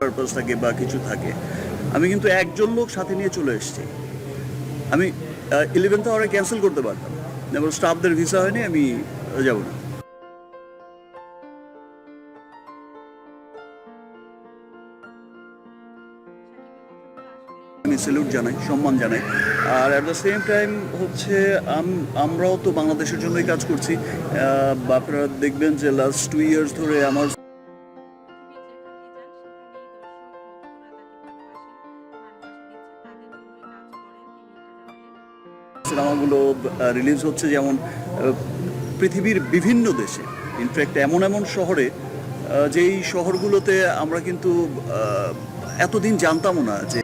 Purpose থাকে বা কিছু থাকে। আমি কিন্তু একজন লোক সাথে নিয়ে চলে এসেছি। আমি ইলেভেন্থ আওয়ারে ক্যান্সেল করতে পারতাম। যেমন স্টাফদের ভিসা হয়নি, আমি যাব না। স্যালুট জানাই, সম্মান জানাই। আর অ্যাট দ্য সেম টাইম হচ্ছে আমরাও তো বাংলাদেশের জন্যই কাজ করছি। আপনারা দেখবেন যে লাস্ট টু ইয়ার্স ধরে আমার সিনেমাগুলো রিলিজ হচ্ছে যেমন পৃথিবীর বিভিন্ন দেশে। ইনফ্যাক্ট এমন এমন শহরে যেই শহরগুলোতে আমরা কিন্তু এতদিন জানতামও না যে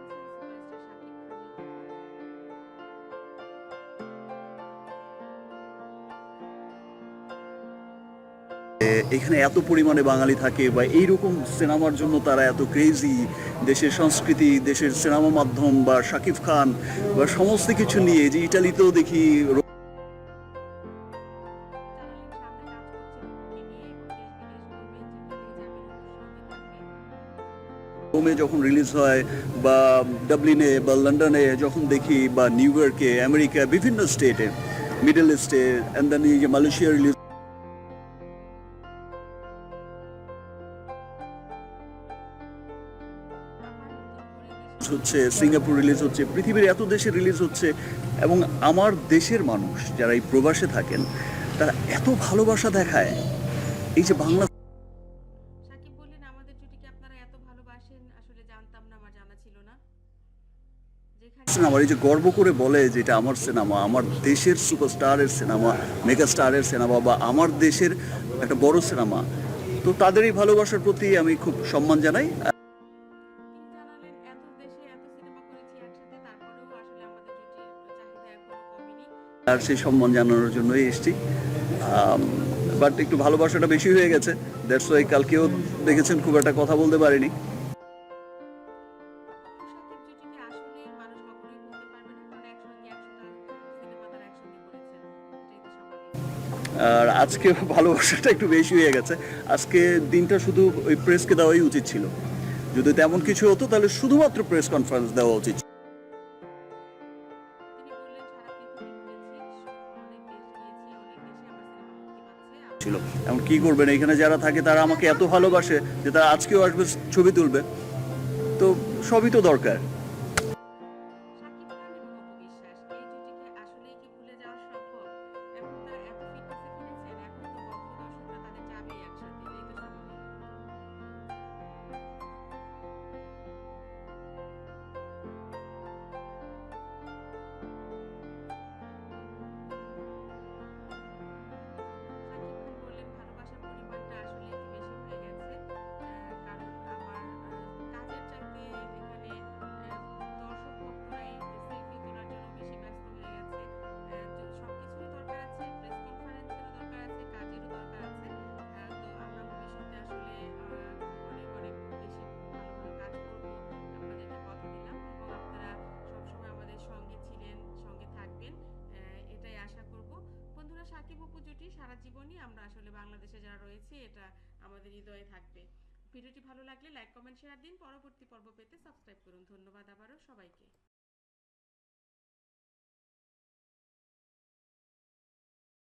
এখানে এত পরিমাণে বাঙালি থাকে বা এইরকম সিনেমার জন্য তারা এত ক্রেজি দেশের সংস্কৃতি, দেশের সিনেমা মাধ্যম বা শাকিব খান বা সমস্ত কিছু নিয়ে যে ইটালিতেও দেখি রোমে যখন রিলিজ হয় বা ডাবলিনে বা লন্ডনে যখন দেখি বা নিউ ইয়র্কে, আমেরিকা, বিভিন্ন স্টেটে মিডল ইস্টে অ্যান্ড দেন মালয়েশিয়া রিলিজ হচ্ছে সিঙ্গাপুর রিলিজ হচ্ছে পৃথিবীর এত দেশে রিলিজ হচ্ছে এবং আমার দেশের মানুষ যারা এই প্রবাসে থাকেন তারা এত ভালোবাসা দেখায়। এই যে বাংলা সাকিব বললেন আমাদের জুটিকে আপনারা এত ভালোবাসেন? আসলে জানতাম না আমার জানা ছিল না। যেখানে সিনেমা এই যে গর্ব করে বলে যে এটা আমার সিনেমা আমার দেশের সুপারস্টারের সিনেমা মেগা স্টারের সিনেমা বা আমার দেশের একটা বড় সিনেমা তো তাদের এই ভালোবাসার প্রতি আমি খুব সম্মান জানাই। আর সেই সম্মান জানানোর জন্যই এসেছি। বাট একটু ভালোবাসাটা বেশি হয়ে গেছে। দ্যাটস ওয়াই কালকেও দেখেছেন খুব একটা কথা বলতে পারিনি। তারা আর আজকে ভালোবাসাটা একটু বেশি হয়ে গেছে। আজকে দিনটা শুধু ওই প্রেসকে দেওয়াই উচিত ছিল। যদি তেমন কিছু হতো, তাহলে শুধুমাত্র প্রেস কনফারেন্স দেওয়া উচিত ছিল। এখন কি করবেন? এখানে যারা থাকে তারা আমাকে এত ভালোবাসে যে তারা আজকেও আসবে, ছবি তুলবে। তো সবই তো দরকার। অপু সারা জীবনই আমরা আসলে বাংলাদেশে যারা রয়েছে, এটা আমাদের হৃদয়ে থাকবে। ভিডিওটি ভালো লাগলে লাইক কমেন্ট শেয়ার দিন। পরবর্তী পর্ব পেতে সাবস্ক্রাইব করুন। ধন্যবাদ আবারও সবাইকে।